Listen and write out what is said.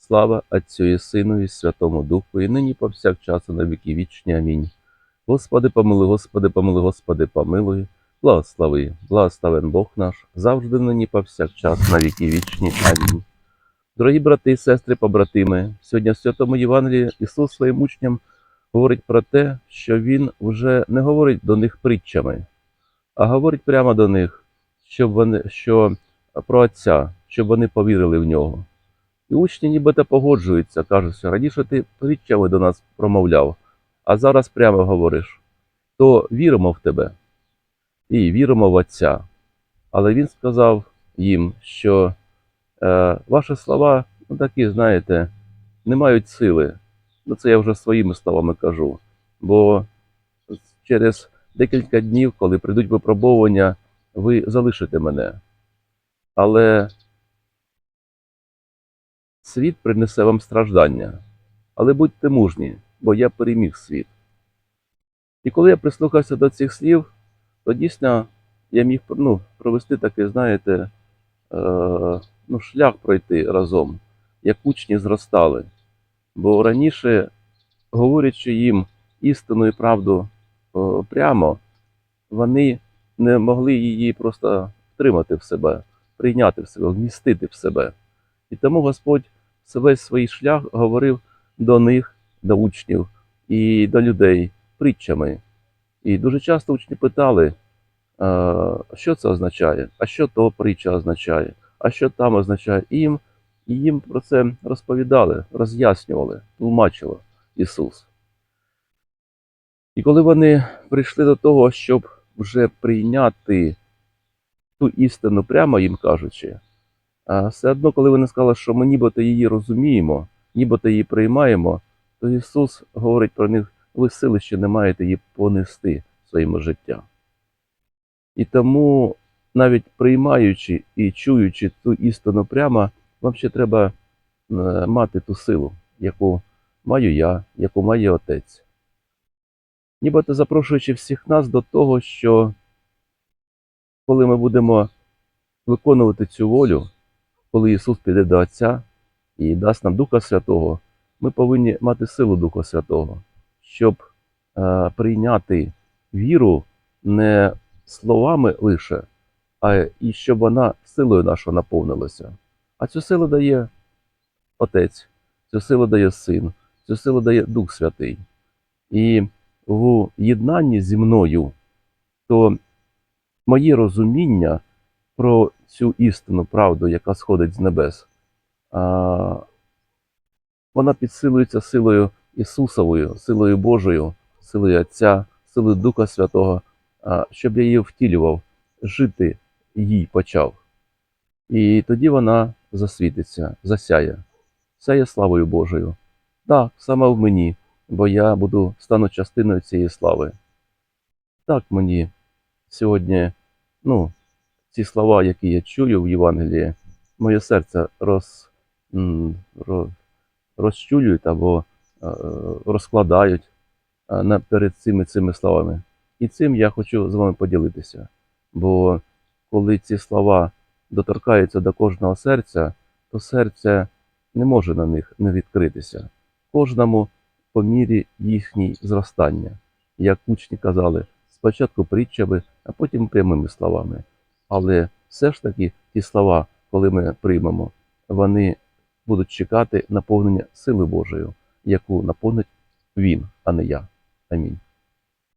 Слава Отцю і Сину і Святому Духу, і нині повсякчас і на віки вічні. Амінь. Господи, помилуй, Господи, помилуй, Господи, помилуй, благослови, благословен Бог наш, завжди нині повсякчас на віки вічні. Амінь. Дорогі брати і сестри, побратими, сьогодні в Святому Євангелії Ісус своїм учням говорить про те, що Він вже не говорить до них притчами, а говорить прямо до них, щоб вони, що про Отця, щоб вони повірили в нього. І учні нібито погоджуються, кажуть, що раніше ти притчами до нас промовляв, а зараз прямо говориш, то віримо в тебе і віримо в Отця. Але він сказав їм, що е, ваші слова, ну такі, знаєте, не мають сили. Ну, це я вже своїми словами кажу. Бо через декілька днів, коли прийдуть випробовування, ви залишите мене. Але світ принесе вам страждання. Але будьте мужні, бо я переміг світ. І коли я прислухався до цих слів, то дійсно я міг ну, провести такий, знаєте, е, ну, шлях пройти разом, як учні зростали. Бо раніше, говорячи їм істину і правду е, прямо, вони не могли її просто втримати в себе, прийняти в себе, вмістити в себе. І тому Господь весь свій шлях говорив до них, до учнів і до людей притчами. І дуже часто учні питали, що це означає, а що то притча означає, а що там означає. Їм, і їм про це розповідали, роз'яснювали, тлумачило Ісус. І коли вони прийшли до того, щоб вже прийняти ту істину прямо їм кажучи, все одно, коли вони сказали, що ми нібито її розуміємо, нібито її приймаємо, то Ісус говорить про них, ви сили ще не маєте її понести в своєму життя. І тому, навіть приймаючи і чуючи ту істину прямо, вам ще треба е, мати ту силу, яку маю я, яку має Отець. Нібито запрошуючи всіх нас до того, що коли ми будемо виконувати цю волю, коли Ісус піде до Отця і дасть нам Духа Святого, ми повинні мати силу Духа Святого, щоб е, прийняти віру не словами лише, а і щоб вона силою нашою наповнилася. А цю силу дає Отець, цю силу дає Син, цю силу дає Дух Святий. І в єднанні зі мною, то моє розуміння про цю істину, правду, яка сходить з небес, вона підсилується силою Ісусовою, силою Божою, силою Отця, силою Духа Святого, щоб я її втілював, жити їй почав. І тоді вона засвітиться, засяє, сяє славою Божою. Так, саме в мені, бо я буду стану частиною цієї слави. Так мені сьогодні, ну, ці слова, які я чую в Євангелії, моє серце роз, м, ро- розчулюють або е, розкладають е, перед цими цими словами. І цим я хочу з вами поділитися. Бо коли ці слова доторкаються до кожного серця, то серце не може на них не відкритися. Кожному по мірі їхній зростання. Як учні казали, спочатку притчами, а потім прямими словами. Але все ж таки ті слова, коли ми приймемо, вони будуть чекати наповнення сили Божою, яку наповнить Він, а не я. Амінь.